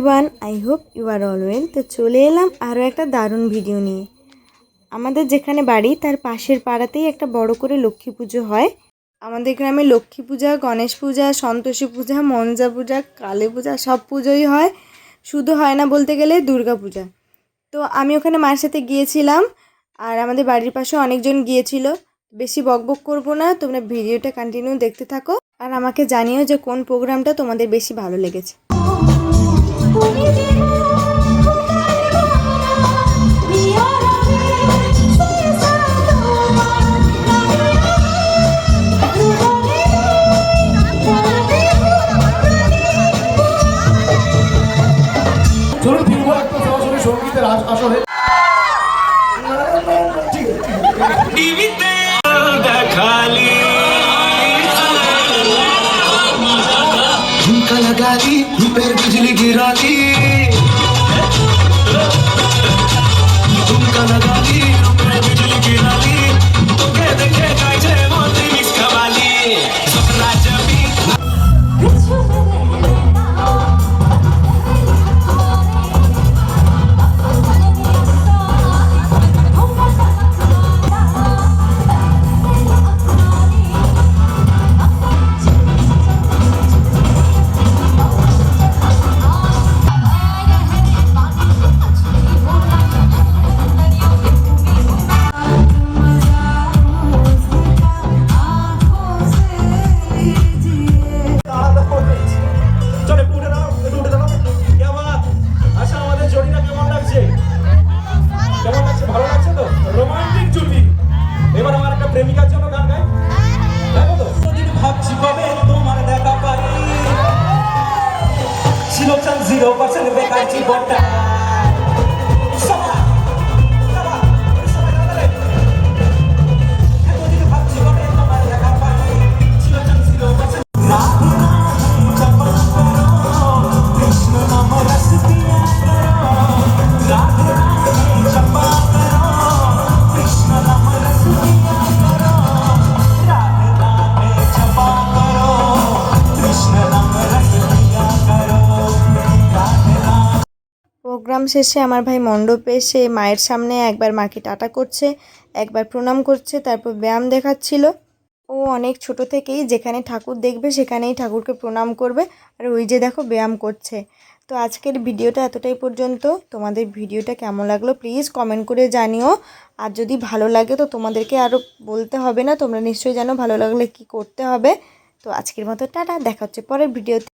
Everyone I hope you are all well তো চলে এলাম আরও একটা দারুণ ভিডিও নিয়ে। আমাদের যেখানে বাড়ি, তার পাশের পাড়াতেই একটা বড় করে লক্ষ্মী পুজো হয়। আমাদের গ্রামে লক্ষ্মী পূজা, গণেশ পূজা, সন্তোষী পূজা মনসা পূজা, কালী পূজা, সব পুজোই হয়। শুধু হয় না বলতে গেলে দুর্গা পূজা। তো আমি ওখানে মায়ের সাথে গিয়েছিলাম, আর আমাদের বাড়ির পাশে অনেকজন গিয়েছিল। বেশি বকবক করব না, তোমরা ভিডিওটা কন্টিনিউ দেখতে থাকো, আর আমাকে জানিও যে কোন প্রোগ্রামটা তোমাদের বেশি ভালো লেগেছে। সঙ্গীতের আস- আসরে। টিভিতে দেখালি বিজলি ছিল চান জিরো পার্সেন্ট বেকার জীবনটা। প্রোগ্রাম শেষে আমার ভাই মণ্ডপে এসে মায়ের সামনে একবার মাকে টাটা করছে, একবার প্রণাম করছে, তারপর ব্যায়াম দেখাচ্ছিল। ও অনেক ছোট থেকেই যেখানে ঠাকুর দেখবে সেখানেই ঠাকুরকে প্রণাম করবে। আর ওই যে দেখো ব্যায়াম করছে। তো আজকের ভিডিওটা এতটাই পর্যন্ত। তোমাদের ভিডিওটা কেমন লাগল প্লিজ কমেন্ট করে জানিও। আর যদি ভালো লাগে তো তোমাদেরকে আরও বলতে হবে না, তোমরা নিশ্চয়ই জানো ভালো লাগলে কি করতে হবে। তো আজকের মতো টাটা, দেখা হচ্ছে পরের ভিডিওতে।